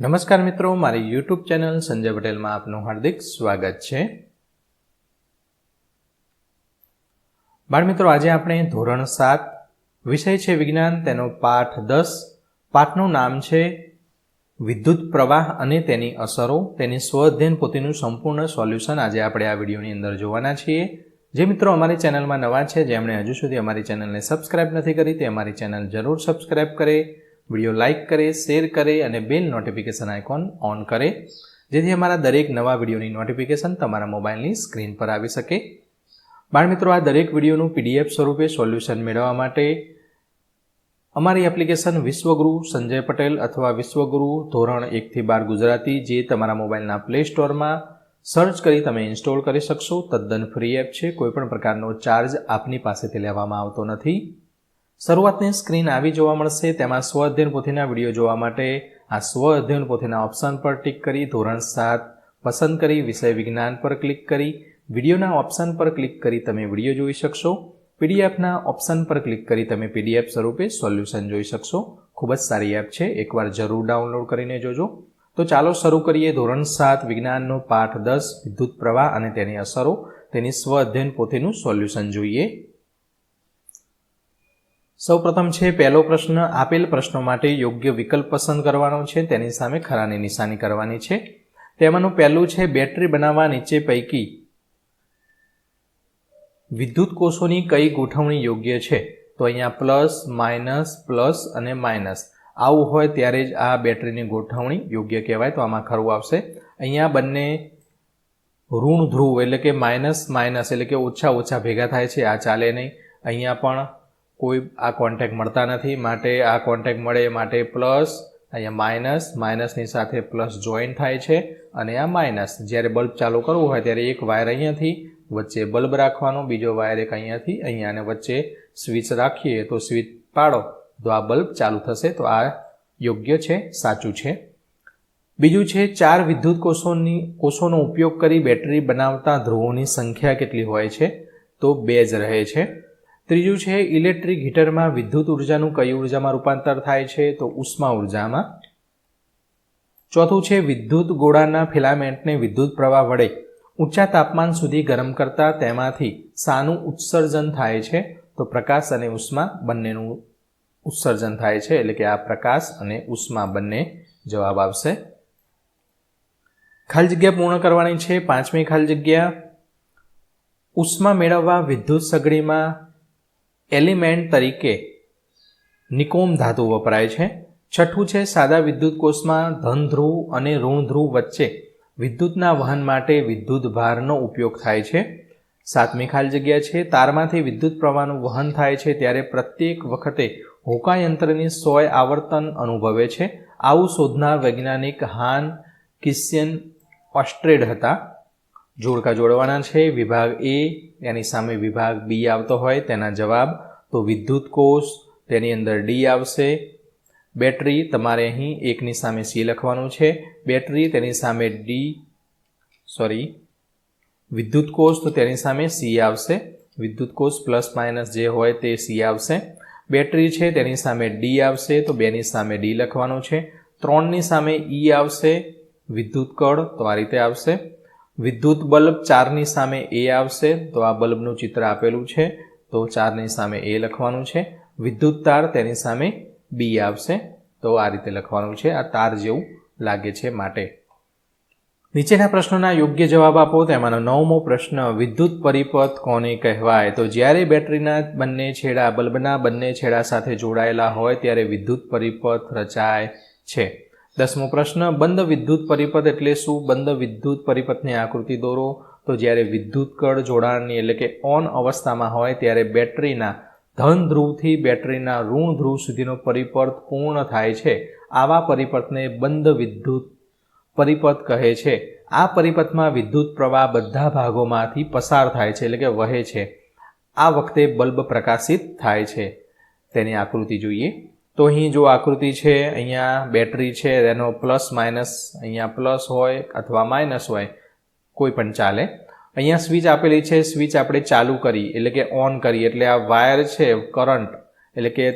નમસ્કાર મિત્રો, મારી યુટ્યુબ ચેનલ સંજય પટેલમાં આપનું હાર્દિક સ્વાગત છે. બાળમિત્રો આજે આપણે ધોરણ સાત, વિષય છે વિજ્ઞાન, તેનો પાઠ દસ. પાઠનું નામ છે વિદ્યુત પ્રવાહ અને તેની અસરો. તેની સ્વઅધ્યયન પોતેનું સંપૂર્ણ સોલ્યુશન આજે આપણે આ વિડીયોની અંદર જોવાના છીએ. જે મિત્રો અમારી ચેનલમાં નવા છે જેમણે હજુ સુધી અમારી ચેનલને સબસ્ક્રાઇબ નથી કરી, તે અમારી ચેનલ જરૂર સબસ્ક્રાઇબ કરે. વીડિયો લાઇક કરે, શેર કરે અને બેલ નોટિફિકેશન આઇકોન ઓન કરે, જેથી અમારા દરેક નવા વિડીયોની નોટિફિકેશન તમારા મોબાઈલની સ્ક્રીન પર આવી શકે. બાળમિત્રો આ દરેક વિડીયોનું પીડીએફ સ્વરૂપે સોલ્યુશન મેળવવા માટે અમારી એપ્લિકેશન વિશ્વગુરુ સંજય પટેલ અથવા વિશ્વગુરુ ધોરણ એકથી બાર ગુજરાતી જે તમારા મોબાઈલના પ્લે સ્ટોરમાં સર્ચ કરી તમે ઇન્સ્ટોલ કરી શકશો. તદ્દન ફ્રી એપ છે. કોઈપણ પ્રકારનો ચાર્જ આપની પાસેથી લેવામાં આવતો નથી. શરૂઆતની સ્ક્રીન આવી જોવા મળશે, તેમાં સ્વ અધ્યયન પોથીના વીડિયો જોવા માટે આ સ્વ અધ્યયન પોથીના ઓપ્શન પર ટિક કરી, ધોરણ સાત પસંદ કરી, વિષય વિજ્ઞાન પર ક્લિક કરી, વિડીયોના ઓપ્શન પર ક્લિક કરી તમે વીડિયો જોઈ શકશો. પીડીએફના ઓપ્શન પર ક્લિક કરી તમે પીડીએફ સ્વરૂપે સોલ્યુશન જોઈ શકશો. ખૂબ જ સારી એપ છે, એકવાર જરૂર ડાઉનલોડ કરીને જોજો. તો ચાલો શરૂ કરીએ, ધોરણ સાત વિજ્ઞાનનો પાઠ દસ, વિદ્યુત પ્રવાહ અને તેની અસરો, તેની સ્વ અધ્યયન પોથીનું સોલ્યુશન જોઈએ. સૌપ્રથમ છે, પહેલો પ્રશ્ન, આપેલ પ્રશ્નો માટે યોગ્ય વિકલ્પ પસંદ કરવાનો છે, તેની સામે ખરાની નિશાની કરવાની છે. તેમાંનું પહેલું છે, બેટરી બનાવવા નીચે પૈકી વિદ્યુત કોષોની કઈ ગોઠવણી યોગ્ય છે? તો અહીંયા પ્લસ, માઇનસ, પ્લસ અને માઇનસ. આવું હોય ત્યારે જ આ બેટરીની ગોઠવણી યોગ્ય કહેવાય, તો આમાં ખરું આવશે. અહીંયા બંને ઋણ ધ્રુવ એટલે કે માઇનસ માઇનસ એટલે કે ઓછા ઓછા ભેગા થાય છે, આ ચાલે નહીં. અહીંયા પણ કોઈ આ કોન્ટેક્ટ મળતા નથી, માટે આ કોન્ટેક્ટ મળે માટે પ્લસ અહીંયા માઇનસ માઇનસની સાથે પ્લસ જોઈન થાય છે અને આ માઇનસ જ્યારે બલ્બ ચાલુ કરવું હોય ત્યારે એક વાયર અહીંયાથી વચ્ચે બલ્બ રાખવાનો, બીજો વાયર એક અહીંયાથી, અહીંયા અને વચ્ચે સ્વિચ રાખીએ તો સ્વિચ પાડો. તો આ બલ્બ ચાલુ થશે, તો આ યોગ્ય છે, સાચું છે. બીજું છે, ચાર વિદ્યુત કોષોની, કોષોનો ઉપયોગ કરી બેટરી બનાવતા ધ્રુવોની સંખ્યા કેટલી હોય છે? તો બે જ રહે છે. ત્રીજું છે, ઇલેક્ટ્રિક હીટરમાં વિદ્યુત ઉર્જાનું કઈ ઉર્જામાં રૂપાંતર થાય છે? તો ઉષ્મા ઉર્જામાં. ચોથું છે, વિદ્યુત ગોળાના ફિલામેન્ટને વિદ્યુત પ્રવાહ વડે ઊંચા તાપમાન સુધી ગરમ કરતા તેમાંથી સાનું ઉત્સર્જન થાય છે. તો પ્રકાશ અને ઉષ્મા બંનેનું ઉત્સર્જન થાય છે. એટલે કે આ પ્રકાશ અને ઉષ્મા બંને જવાબ આવશે. ખાલી જગ્યા પૂર્ણ કરવાની છે. પાંચમી ખાલી જગ્યા. ઉષ્મા મેળવવા વિદ્યુત સગડીમાં એલિમેન્ટ તરીકે નિકોમ ધાતુ વપરાય છે. છઠ્ઠું છે, સાદા વિદ્યુત કોષમાં ધન ધ્રુવ અને ઋણ ધ્રુવ વચ્ચે વિદ્યુતના વહન માટે વિદ્યુત ભારનો ઉપયોગ થાય છે. સાતમી ખાલી જગ્યા છે, તારમાંથી વિદ્યુત પ્રવાહનું વહન થાય છે ત્યારે પ્રત્યેક વખતે હોકાયંત્રની સોય આવર્તન અનુભવે છે. આવું શોધનાર વૈજ્ઞાનિક હાન કિસ્યન ઓસ્ટ્રેડ હતા. જોડકા જોડવાના છે. વિભાગ એ, એની સામે વિભાગ બી આવતો હોય તેના જવાબ. તો વિદ્યુત કોષ તેની અંદર ડી આવશે. બેટરી તમારે અહીં એકની સામે સી લખવાનું છે. બેટરી તેની સામે ડી, સોરી, વિદ્યુત કોષ તો તેની સામે સી આવશે. વિદ્યુત કોષ પ્લસ માઇનસ જે હોય તે સી આવશે. બેટરી છે તેની સામે ડી આવશે. તો બેની સામે ડી લખવાનું છે. ત્રણની સામે ઈ આવશે. વિદ્યુત કળ તો આ રીતે આવશે. વિદ્યુત બલ્બ ચારની સામે એ આવશે, તો આ બલ્બનું ચિત્ર આપેલું છે, તો ચારની સામે એ લખવાનું છે. વિદ્યુત તાર તેની સામે બી આવશે, તો આ રીતે લખવાનું છે. આ તાર જેવું લાગે છે માટે. નીચેના પ્રશ્નોના યોગ્ય જવાબ આપો, તેમાંનો નવમો પ્રશ્ન, વિદ્યુત પરિપથ કોને કહેવાય? તો જ્યારે બેટરીના બંને છેડા, બલ્બના બંને છેડા સાથે જોડાયેલા હોય, ત્યારે વિદ્યુત પરિપથ રચાય છે. દસમો પ્રશ્ન, બંધ વિદ્યુત પરિપથ એટલે શું? બંધ વિદ્યુત પરિપથની આકૃતિ દોરો. તો જ્યારે વિદ્યુત કળ જોડાણની એટલે કે ઓન અવસ્થામાં હોય, ત્યારે બેટરીના ધન ધ્રુવથી બેટરીના ઋણ ધ્રુવ સુધીનો પરિપથ પૂર્ણ થાય છે. આવા પરિપથને બંધ વિદ્યુત પરિપથ કહે છે. આ પરિપથમાં વિદ્યુત પ્રવાહ બધા ભાગોમાંથી પસાર થાય છે, એટલે કે વહે છે. આ વખતે બલ્બ પ્રકાશિત થાય છે. તેની આકૃતિ જોઈએ. તો અહીં જો આકૃતિ છે, અહીંયા બેટરી છે, એનો પ્લસ માઇનસ અહીંયા પ્લસ હોય અથવા માઇનસ હોય, કોઈ પણ ચાલે. અહીંયા સ્વિચ આપેલી છે, સ્વિચ આપણે ચાલુ કરી, એટલે કે ઓન કરી, એટલે આ વાયર છે, કરંટ, એટલે કે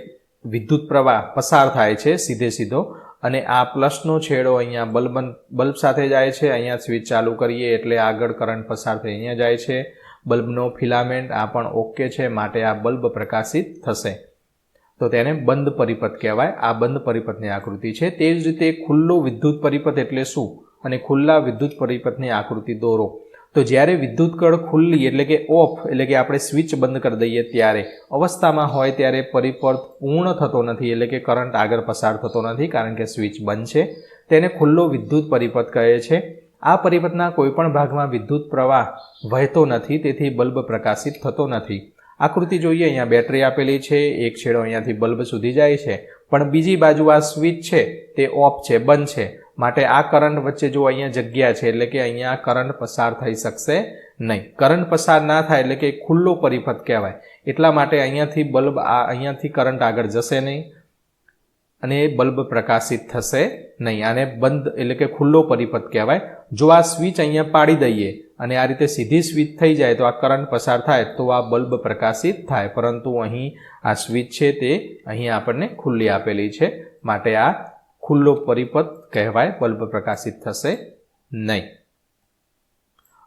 વિદ્યુત પ્રવાહ પસાર થાય છે સીધે સીધો, અને આ પ્લસનો છેડો અહીંયા બલ્બ બલ્બ સાથે જાય છે, અહીંયા સ્વિચ ચાલુ કરીએ, એટલે આગળ કરંટ પસાર થઈ અહીંયા જાય છે. બલ્બનો ફિલામેન્ટ આ પણ ઓકે છે, માટે આ બલ્બ પ્રકાશિત થશે. તો તેને બંધ પરિપથ કહેવાય. આ બંધ પરિપથની આકૃતિ છે. તે જ રીતે ખુલ્લો વિદ્યુત પરિપથ એટલે શું? અને ખુલ્લા વિદ્યુત પરિપથની આકૃતિ દોરો. તો જ્યારે વિદ્યુત કળ ખુલ્લી એટલે કે ઓફ એટલે કે આપણે સ્વિચ બંધ કરી દઈએ ત્યારે અવસ્થામાં હોય ત્યારે પરિપથ પૂર્ણ થતો નથી એટલે કે કરંટ આગળ પસાર થતો નથી કારણ કે સ્વિચ બંધ છે. તેને ખુલ્લો વિદ્યુત પરિપથ કહે છે. આ પરિપથના કોઈપણ ભાગમાં વિદ્યુત પ્રવાહ વહેતો નથી તેથી બલ્બ પ્રકાશિત થતો નથી. આકૃતિ જોઈએ, અહીંયા બેટરી આપેલી છે, એક છેડો અહીંયાથી બલ્બ સુધી જાય છે, પણ બીજી બાજુ આ સ્વિચ છે, તે ઓફ છે, બંધ છે. માટે આ કરંટ વચ્ચે જો અહીંયા જગ્યા છે, એટલે કે અહીંયા કરંટ પસાર થઈ શકશે નહીં. કરંટ પસાર ના થાય, એટલે કે ખુલ્લો પરિપથ કહેવાય. એટલા માટે અહીંયાથી બલ્બ આ, અહીંયાથી કરંટ આગળ જશે નહીં. અને બલ્બ પ્રકાશિત થશે નહીં. આને બંધ એટલે કે ખુલ્લો પરિપથ કહેવાય. જો આ સ્વિચ અહીંયા પાડી દઈએ અને આ રીતે સીધી સ્વિચ થઈ જાય તો આ કરંટ પસાર થાય તો આ બલ્બ પ્રકાશિત થાય. પરંતુ અહીં આ સ્વિચ છે તે અહીં આપણને ખુલ્લી આપેલી છે. માટે આ ખુલ્લો પરિપથ કહેવાય. બલ્બ પ્રકાશિત થશે નહીં.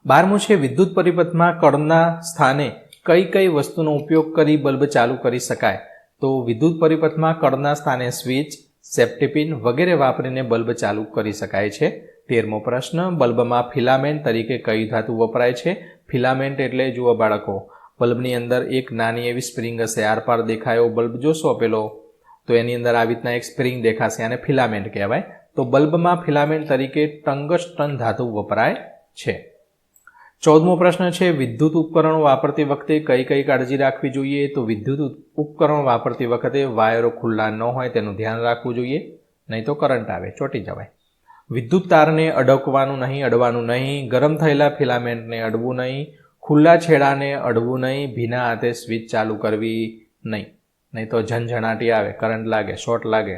બારમું છે વિદ્યુત પરિપથમાં કળના સ્થાને કઈ કઈ વસ્તુનો ઉપયોગ કરી બલ્બ ચાલુ કરી શકાય? તો વિદ્યુત પરિપથમાં કળના સ્થાને સ્વિચ સેફ્ટીપિન વગેરે વાપરીને બલ્બ ચાલુ કરી શકાય છે. તેરમો પ્રશ્ન, બલ્બમાં ફિલામેન્ટ તરીકે કઈ ધાતુ વપરાય છે? ફિલામેન્ટ એટલે, જુઓ બાળકો, બલ્બની અંદર એક નાની એવી સ્પ્રિંગ હશે. આરપાર દેખાયો બલ્બ જોશો પેલો? તો એની અંદર આવી રીતના એક સ્પ્રિંગ દેખાશે, આને ફિલામેન્ટ કહેવાય. તો બલ્બમાં ફિલામેન્ટ તરીકે ટંગસ્ટન ધાતુ વપરાય છે. ચૌદમો પ્રશ્ન છે, વિદ્યુત ઉપકરણો વાપરતી વખતે કઈ કઈ કાળજી રાખવી જોઈએ? તો વિદ્યુત ઉપકરણ વાપરતી વખતે વાયરો ખુલ્લા ન હોય તેનું ધ્યાન રાખવું જોઈએ, નહીં તો કરંટ આવે, ચોટી જવાય. વિદ્યુત તારને અડકવાનું નહીં, અડવાનું નહીં, ગરમ થયેલા ફિલામેન્ટને અડવું નહીં, ખુલ્લા છેડાને અડવું નહીં, ભીના હાથે સ્વિચ ચાલુ કરવી નહીં નહીં તો ઝંઝણાટી આવે, કરંટ લાગે, શોર્ટ લાગે.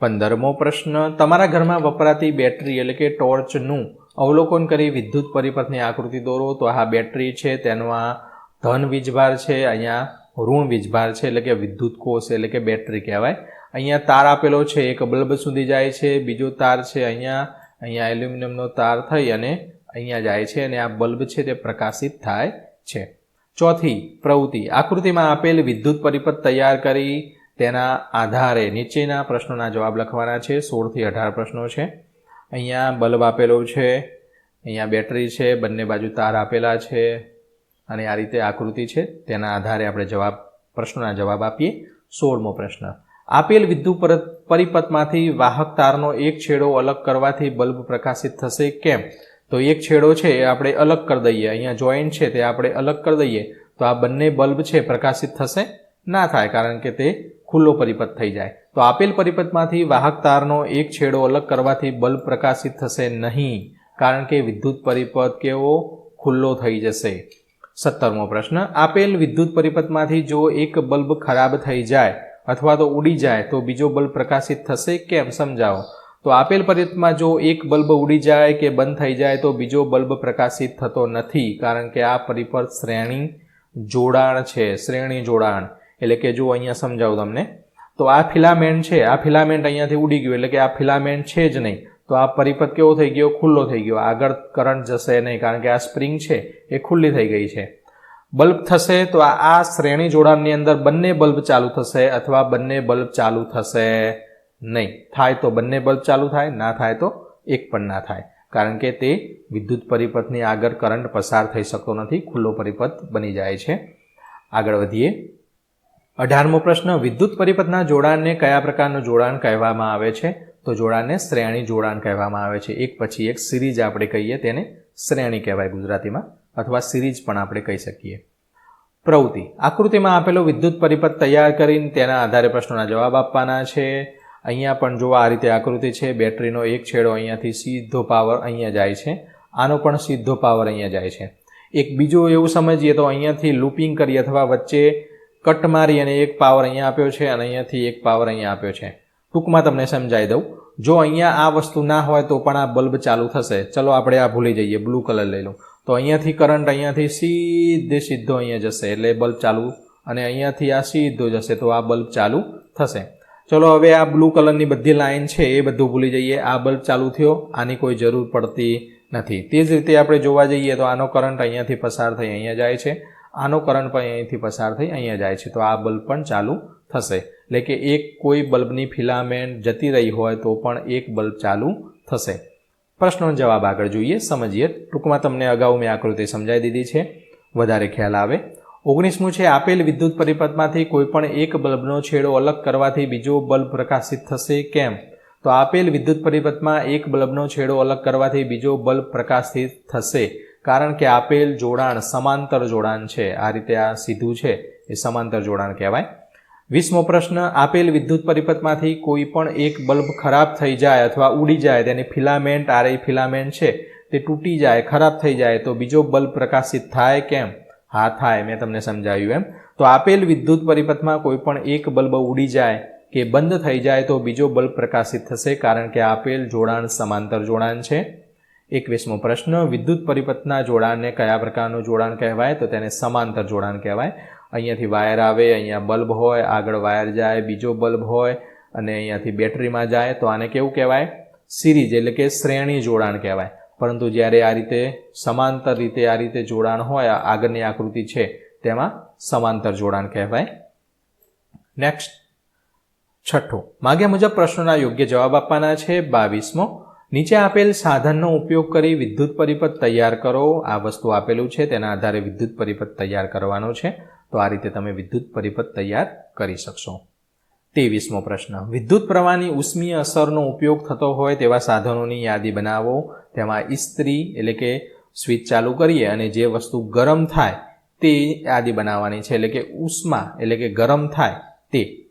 પંદરમો પ્રશ્ન, તમારા ઘરમાં વપરાતી બેટરી એટલે કે ટોર્ચનું અવલોકન કરી વિદ્યુત પરિપથની આકૃતિ દોરો તો આ બેટરી છે તેમાં ધન વીજભાર છે, અહીંયા ઋણ વીજભાર છે, એટલે કે વિદ્યુત કોષ એટલે કે બેટરી કહેવાય. અહીંયા તાર આપેલો છે, એક બલ્બ સુધી જાય છે, બીજો તાર છે, અહીંયા અહીંયા એલ્યુમિનિયમનો તાર થઈ અને અહીંયા જાય છે અને આ બલ્બ છે તે પ્રકાશિત થાય છે. ચોથી પ્રવૃત્તિ, આકૃતિમાં આપેલ વિદ્યુત પરિપથ તૈયાર કરી તેના આધારે નીચેના પ્રશ્નોના જવાબ લખવાના છે, સોળથી અઢાર પ્રશ્નો છે. અહીંયા બલ્બ આપેલો છે, અહીંયા બેટરી છે, બંને બાજુ તાર આપેલા છે અને આ રીતે આકૃતિ છે. તેના આધારે આપણે જવાબ, પ્રશ્નોના જવાબ આપીએ. સોળમો પ્રશ્ન. આપેલ વિદ્યુત પરિપથમાંથી વાહક તારનો એક છેડો અલગ કરવાથી બલ્બ પ્રકાશિત થશે કેમ? તો એક છેડો છે એ આપણે અલગ કરી દઈએ. અહીંયા જોઈન્ટ છે તે આપણે અલગ કરી દઈએ. તો આ બંને બલ્બ છે, પ્રકાશિત થશે? ના થાય, કારણ કે તે ખુલ્લો પરિપથ થઈ જાય. તો આપેલ પરિપથમાંથી વાહક તારનો એક છેડો અલગ કરવાથી બલ્બ પ્રકાશિત થશે નહીં, કારણ કે વિદ્યુત પરિપથ કેવો? ખુલ્લો થઈ જશે. સત્તરમો પ્રશ્ન. આપેલ વિદ્યુત પરિપથમાંથી જો એક બલ્બ ખરાબ થઈ જાય અથવા તો ઉડી જાય, તો બીજો બલ્બ પ્રકાશિત થશે કેમ? સમજાવો. તો આપેલ પરિપથમાં જો એક બલ્બ ઉડી જાય કે બંધ થઈ જાય, તો બીજો બલ્બ પ્રકાશિત થતો નથી, કારણ કે આ પરિપથ શ્રેણી જોડાણ છે, શ્રેણી જોડાણ. એટલે કે જો અહીંયા સમજાવું તમને. તો આ ફિલામેન્ટ છે, આ ફિલામેન્ટ અહીંયાથી ઉડી ગયું, એટલે કે આ ફિલામેન્ટ છે જ નહીં. તો આ પરિપથ કેવો થઈ ગયો? ખુલ્લો થઈ ગયો. આગળ કરંટ જશે નહીં, કારણ કે આ સ્પ્રિંગ છે, એ ખુલ્લી થઈ ગઈ છે. બલ્બ થશે, તો આ શ્રેણી જોડાણની અંદર બંને બલ્બ ચાલુ થશે અથવા બંને બલ્બ ચાલુ થશે નહીં. થાય તો બંને બલ્બ ચાલુ થાય, ના થાય તો એક પણ ના થાય. કારણ કે તે વિદ્યુત પરિપથની આગળ કરંટ પસાર થઈ શકતો નથી, ખુલ્લો પરિપથ બની જાય છે. આગળ વધીએ. અઢારમો પ્રશ્ન, વિદ્યુત પરિપથના જોડાણને કયા પ્રકારનું જોડાણ કહેવામાં આવે છે? તો જોડાણને શ્રેણી જોડાણ કહેવામાં આવે છે. એક પછી એક સિરીઝ આપણે કહીએ તેને શ્રેણી કહેવાય ગુજરાતીમાં, અથવા સિરીઝ પણ આપણે કહી શકીએ. પ્રવૃત્તિ. આકૃતિમાં આપેલો વિદ્યુત પરિપથ તૈયાર કરીને તેના આધારે પ્રશ્નોના જવાબ આપવાના છે. અહીંયા પણ જો આ રીતે આકૃતિ છે, બેટરીનો એક છેડો અહીંયાથી સીધો પાવર અહીંયા જાય છે. આનો પણ સીધો પાવર અહીંયા જાય છે. એક બીજું એવું સમજીએ તો અહીંયાથી લૂપિંગ કરીએ અથવા વચ્ચે કટ મારી અને એક પાવર અહીંયા આપ્યો છે અને અહીંયાથી એક પાવર અહીંયા આપ્યો છે. ટૂંકમાં તમને સમજાવી દઉં. જો અહીંયા આ વસ્તુ ના હોય તો પણ આ બલ્બ ચાલુ થશે. ચલો આપણે આ ભૂલી જઈએ, બ્લુ કલર લઈ લઉં. તો અહીંયાથી કરંટ અહીંયાથી સીધે સીધો અહીંયા જશે એટલે બલ્બ ચાલુ અને અહીંયાથી આ સીધો જશે તો આ બલ્બ ચાલુ થશે. ચલો હવે આ બ્લુ કલરની બધી લાઈન છે એ બધું ભૂલી જઈએ. આ બલ્બ ચાલુ થયો, આની કોઈ જરૂર પડતી નથી. તે જ રીતે આપણે જોવા જઈએ તો આનો કરંટ અહીંયાથી પસાર થઈ અહીંયા જાય છે. આનો કરંટ પણ અહીંથી પસાર થઈ અહીંયા જાય છે. તો આ બલ્બ પણ ચાલુ થશે. એટલે કે એક કોઈ બલ્બની ફિલામેન્ટ જતી રહી હોય તો પણ એક બલ્બ ચાલુ થશે. પ્રશ્નનો જવાબ આગળ જોઈએ. સમજીએ. ટૂંકમાં તમને અગાઉ મેં આકૃતિ સમજાવી દીધી છે. વધારે ખ્યાલ આવે. ઓગણીસમું છે, આપેલ વિદ્યુત પરિપથમાંથી કોઈપણ એક બલ્બનો છેડો અલગ કરવાથી બીજો બલ્બ પ્રકાશિત થશે કેમ? તો આપેલ વિદ્યુત પરિપથમાં એક બલ્બનો છેડો અલગ કરવાથી બીજો બલ્બ પ્રકાશિત થશે. કારણ કે આપેલ જોડાણ સમાંતર જોડાણ છે. આ રીતે આ સીધું છે. એ સમાંતર જોડાણ કહેવાય. વીસમો પ્રશ્ન, આપેલ વિદ્યુત પરિપથમાંથી કોઈ પણ એક બલ્બ ખરાબ થઈ જાય અથવા ઉડી જાય, તેની ફિલામેન્ટ આરઈ ફિલામેન્ટ છે, તે તૂટી જાય, ખરાબ થઈ જાય, તો બીજો બલ્બ પ્રકાશિત થાય કેમ? હા, થાય. મેં તમને સમજાવ્યું એમ. તો આપેલ વિદ્યુત પરિપથમાં કોઈ પણ એક બલ્બ ઉડી જાય કે બંધ થઈ જાય, તો બીજો બલ્બ પ્રકાશિત થશે કારણ કે આપેલ જોડાણ સમાંતર જોડાણ છે. એકવીસમો પ્રશ્ન, વિદ્યુત પરિપથના જોડાણને કયા પ્રકારનું જોડાણ કહેવાય? તો તેને સમાંતર જોડાણ કહેવાય. અહીંયાથી વાયર આવે, અહીંયા બલ્બ હોય, આગળ વાયર જાય, બીજો બલ્બ હોય, અને અહીંયાથી બેટરીમાં જાય, તો આને કેવું કહેવાય? સિરીઝ, એટલે કે શ્રેણી જોડાણ કહેવાય. પરંતુ જ્યારે આ રીતે સમાંતર રીતે આ રીતે જોડાણ હોય આગળની આકૃતિ છે, તેમાં સમાંતર જોડાણ કહેવાય. નેક્સ્ટ છઠ્ઠું. માગ્યા મુજબ પ્રશ્નોના યોગ્ય જવાબ આપવાના છે. બાવીસમો નીચે આપેલ સાધનનો ઉપયોગ કરી વિદ્યુત પરિપથ તૈયાર કરો. આ વસ્તુ આપેલું છે, તેના આધારે વિદ્યુત પરિપથ તૈયાર કરવાનો છે. તો આ રીતે તમે વિદ્યુત પરિપથ તૈયાર કરી શકશો. ત્રેવીસમો પ્રશ્ન. વિદ્યુત પ્રવાહની ઉષ્મીય અસરનો ઉપયોગ થતો હોય તેવા સાધનોની યાદી બનાવો. તેમાં ઇસ્ત્રી એટલે કે સ્વિચ ચાલુ કરીએ અને જે વસ્તુ ગરમ થાય તે યાદી બનાવવાની છે. એટલે કે ઉષ્મા એટલે કે ગરમ થાય તે.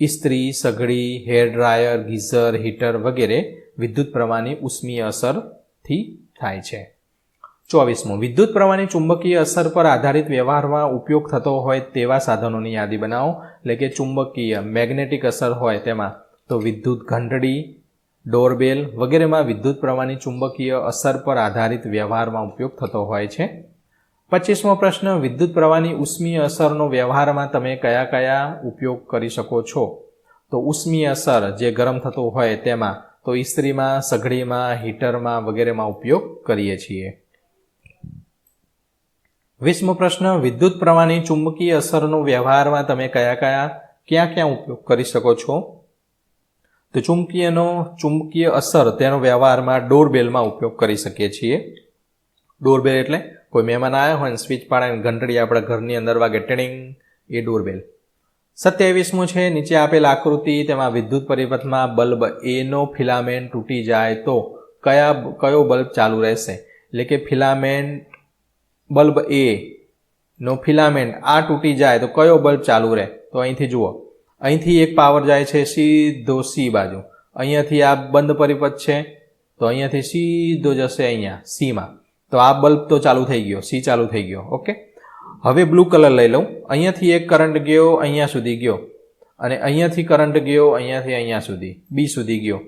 ઇસ્ત્રી, સઘળી, હેર ડ્રાયર, ગીઝર, હીટર વગેરે વિદ્યુત પ્રવાહની ઉષ્મીય અસરથી થાય છે. ચોવીસમું, વિદ્યુત પ્રવાહની ચુંબકીય અસર પર આધારિત વ્યવહારમાં ઉપયોગ થતો હોય તેવા સાધનોની યાદી બનાવો. એટલે કે ચુંબકીય, મેગ્નેટિક અસર હોય તેમાં તો વિદ્યુત ઘંટડી, ડોરબેલ વગેરેમાં વિદ્યુત પ્રવાહની ચુંબકીય અસર પર આધારિત વ્યવહારમાં ઉપયોગ થતો હોય છે. પચીસમો પ્રશ્ન, વિદ્યુત પ્રવાહની ઉષ્મીય અસરનો વ્યવહારમાં તમે કયા કયા ઉપયોગ કરી શકો છો? તો ઉષ્મીય અસર જે ગરમ થતો હોય તેમાં તો ઇસ્ત્રીમાં, સઘળીમાં, હીટરમાં વગેરેમાં ઉપયોગ કરીએ છીએ. વીસમો પ્રશ્ન, વિદ્યુત પ્રવાહની ચુંબકીય અસરનો વ્યવહારમાં તમે કયા કયા, ક્યાં ક્યાં ઉપયોગ કરી શકો છો? તો ચુંબકીયનો, ચુંબકીય અસર તેનો વ્યવહારમાં ડોરબેલમાં ઉપયોગ કરી શકીએ છીએ. ડોરબેલ એટલે કોઈ મહેમાન આવ્યા હોય ને સ્વિચ પાડે ઘંટડી આપણા ઘરની અંદર વાગે ટેડિંગ, એ ડોરબેલ. સત્યાવીસમું છે, નીચે આપેલ આકૃતિ તેમાં વિદ્યુત પરિપથમાં બલ્બ એનો ફિલામેન્ટ તૂટી જાય તો કયા કયો બલ્બ ચાલુ રહેશે? એટલે કે ફિલામેન્ટ, બલ્બ એ નો ફિલામેન્ટ આ તૂટી જાય તો કયો બલ્બ ચાલુ રહે? તો અહીંથી જુઓ. અહીંથી એક પાવર જાય છે સીધો સી બાજુ. અહીંયાથી આ બંધ પરિપથ છે, તો અહીંયાથી સીધો જશે અહીંયા, સીમાં. તો આ બલ્બ તો ચાલુ થઈ ગયો, સી ચાલુ થઈ ગયો, ઓકે? હવે બ્લુ કલર લઈ લઉં. અહીંયાથી એક કરંટ ગયો, અહીંયા સુધી ગયો. અને અહીંયાથી કરંટ ગયો, અહીંયાથી અહીંયા સુધી બી સુધી ગયો.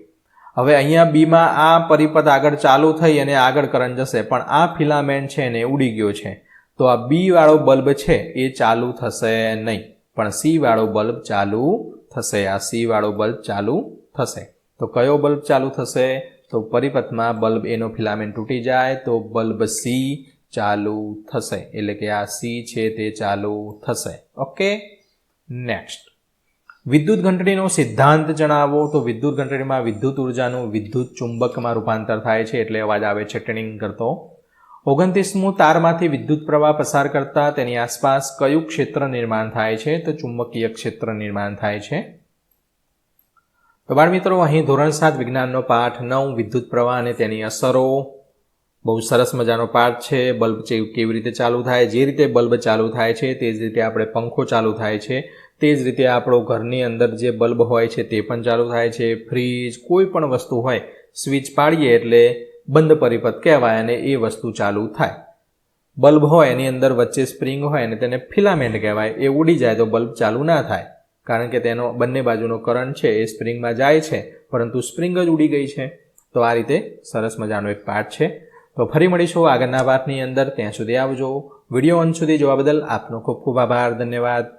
હવે અહીંયા બીમાં આ પરિપથ આગળ ચાલુ થઈ અને આગળ કરંટ જશે. પણ આ ફિલામેન્ટ છે એને ઉડી ગયો છે. તો આ બી વાળો બલ્બ છે, એ ચાલુ થશે નહીં. પણ સી વાળો બલ્બ ચાલુ થશે. આ સી વાળો બલ્બ ચાલુ થશે. તો કયો બલ્બ ચાલુ થશે? તો પરિપથમાં બલ્બ એનો ફિલામેન્ટ તૂટી જાય. તો બલ્બ સી ચાલુ થશે. એટલે કે આ સી છે તે ચાલુ થશે. ઓકે નેક્સ્ટ વિદ્યુત ઘંટડીનો સિદ્ધાંત જણાવો. તો વિદ્યુત ઘંટડીમાં વિદ્યુત ઉર્જાનું વિદ્યુત ચુંબકમાં રૂપાંતર થાય છે એટલે અવાજ આવે છે ટ્રેનિંગ કરતો. ઓગણત્રીસમું, તારમાંથી વિદ્યુત પ્રવાહ પસાર કરતા તેની આસપાસ કયું ક્ષેત્ર નિર્માણ થાય છે? તો ચુંબકીય ક્ષેત્ર નિર્માણ થાય છે. તો બાળ મિત્રો અહીં ધોરણ સાત વિજ્ઞાનનો પાઠ નવ, વિદ્યુત પ્રવાહ અને તેની અસરો. બહુ સરસ મજાનો પાર્ટ છે, બલ્બ કેવી રીતે ચાલુ થાય, જે રીતે બલ્બ ચાલુ થાય છે, તે જ રીતે આપણે પંખો ચાલુ થાય છે, તે જ રીતે આપણો ઘરની અંદર જે બલ્બ હોય છે, તે પણ ચાલુ થાય છે, ફ્રીજ, કોઈ પણ વસ્તુ હોય, સ્વિચ પાડીએ એટલે બંધ પરિપથ કહેવાય અને એ વસ્તુ ચાલુ થાય. બલ્બ હોય, એની અંદર વચ્ચે સ્પ્રિંગ હોય અને તેને ફિલામેન્ટ કહેવાય, એ ઉડી જાય તો બલ્બ ચાલુ ના થાય, કારણ કે તેનો બંને બાજુનો કરંટ છે, એ સ્પ્રિંગમાં જાય છે, પરંતુ સ્પ્રિંગ જ ઉડી ગઈ છે. તો આ રીતે સરસ મજાનો એક પાર્ટ છે. તો ફરી મળીશું આગળના પાઠની અંદર. ત્યાં સુધી આવજો. વીડિયો અંત સુધી જોવા બદલ આપનો ખૂબ ખૂબ આભાર. ધન્યવાદ.